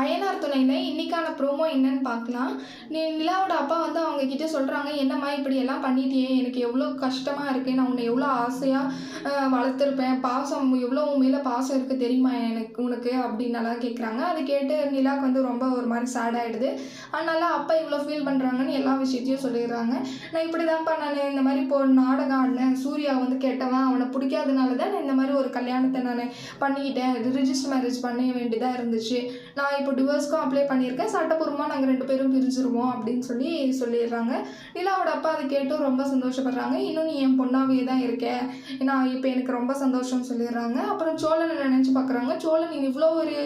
அயனார் துணையில் இன்றைக்கான ப்ரோமோ என்னன்னு பார்க்கலாம். நீ நிலாவோட அப்பா வந்து அவங்க கிட்ட சொல்கிறாங்க என்னம்மா இப்படி எல்லாம் பண்ணிட்டியே? எனக்கு எவ்வளோ கஷ்டமாக இருக்குது நான் உன்னை எவ்வளோ ஆசையாக வளர்த்துருப்பேன். பாசம் எவ்வளோ உன் மேலே பாசம் இருக்குது தெரியுமா எனக்கு உனக்கு? அப்படின்னலாம் கேட்குறாங்க அது கேட்டு நிலாவுக்கு வந்து ரொம்ப ஒரு மாதிரி சேட் ஆகிடுது அதனால அப்பா இவ்வளோ ஃபீல் பண்ணுறாங்கன்னு எல்லா விஷயத்தையும் சொல்லிடுறாங்க. நான் இப்படி தான்ப்பா நான் இந்த மாதிரி இப்போ நாடகம் ஆடினேன். சூர்யா வந்து கேட்டவன் அவனை பிடிக்காதனால தான் நான் இந்த மாதிரி ஒரு கல்யாணத்தை நான் பண்ணிக்கிட்டேன். ரிஜிஸ்டர் மேரேஜ் பண்ண வேண்டியதாக இருந்துச்சு. நான் இப்போ டிவோர்ஸ்க்கும் அப்ளை பண்ணியிருக்கேன். சட்டப்பூர்வமாக நாங்கள் ரெண்டு பேரும் பிரிஞ்சிருவோம் அப்படின்னு சொல்லி சொல்லிடுறாங்க. நிலாவோட அப்பா அதை கேட்டும் ரொம்ப சந்தோஷப்படுறாங்க. இன்னும் நீ என் பொண்ணாவே தான் இருக்கேன் நான் இப்போ எனக்கு ரொம்ப சந்தோஷம் சொல்லிடுறாங்க. அப்புறம் சோழனை நினச்சி பார்க்குறாங்க சோழன் நீ இவ்வளோ ஒரு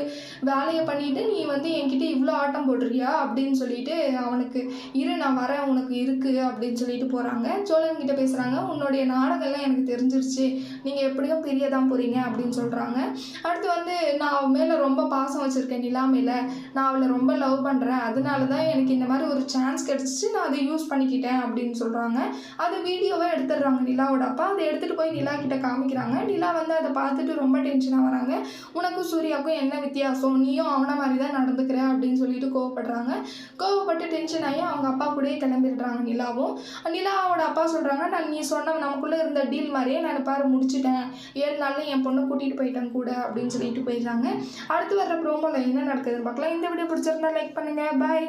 வேலையை பண்ணிவிட்டு நீ வந்து என்கிட்ட இவ்வளோ ஆட்டம் போடுறியா? அப்படின்னு சொல்லிட்டு அவனுக்கு இரு நான் வரேன் உனக்கு இருக்குது அப்படின்னு சொல்லிட்டு போகிறாங்க சோழன் கிட்ட பேசுகிறாங்க உன்னுடைய நாடகம்லாம் எனக்கு தெரிஞ்சிருச்சு. நீங்கள் எப்படியும் பிரிய தான் போகிறீங்க அப்படின்னு சொல்கிறாங்க அடுத்து வந்து நான் அவன் மேலே ரொம்ப பாசம் வச்சுருக்கேன் நிலா மேலே நான் அவளை ரொம்ப லவ் பண்ணுறேன் அதனால தான் எனக்கு இந்த மாதிரி ஒரு சான்ஸ் கிடச்சிச்சு. நான் அதை யூஸ் பண்ணிக்கிட்டேன் அப்படின்னு சொல்கிறாங்க அது வீடியோவாக எடுத்துடுறாங்க நிலாவோட அப்பா. அதை எடுத்துகிட்டு போய் நிலா கிட்ட காமிக்கிறாங்க. நிலா வந்து அதை பார்த்துட்டு ரொம்ப டென்ஷனாக வராங்க. உனக்கும் சூர்யாவுக்கும் என்ன வித்தியாசம்? நீயும் அவனை மாதிரி தான் நடந்துக்கிற அப்படின்னு சொல்லிட்டு கோவப்படுறாங்க. கோவப்பட்டு டென்ஷன் ஆகி அவங்க அப்பா கூடயே கிளம்பிடுறாங்க நிலாவும். நிலாவோட அப்பா சொல்கிறாங்க நான் நீ சொன்ன நமக்குள்ளே இருந்த டீல் மாதிரியே நான் பாரு முடிச்சிட்டேன். ஏழு நாளில் என் பொண்ணை கூட்டிகிட்டு போயிட்டேன் கூட அப்படின்னு சொல்லிட்டு போயிடுறாங்க. அடுத்து வர ப்ரோமோவில் என்ன நடக்குதுன்னு பார்க்கலாம். இந்த வீடியோ பிடிச்சிருந்தா லைக் பண்ணுங்கள் பாய்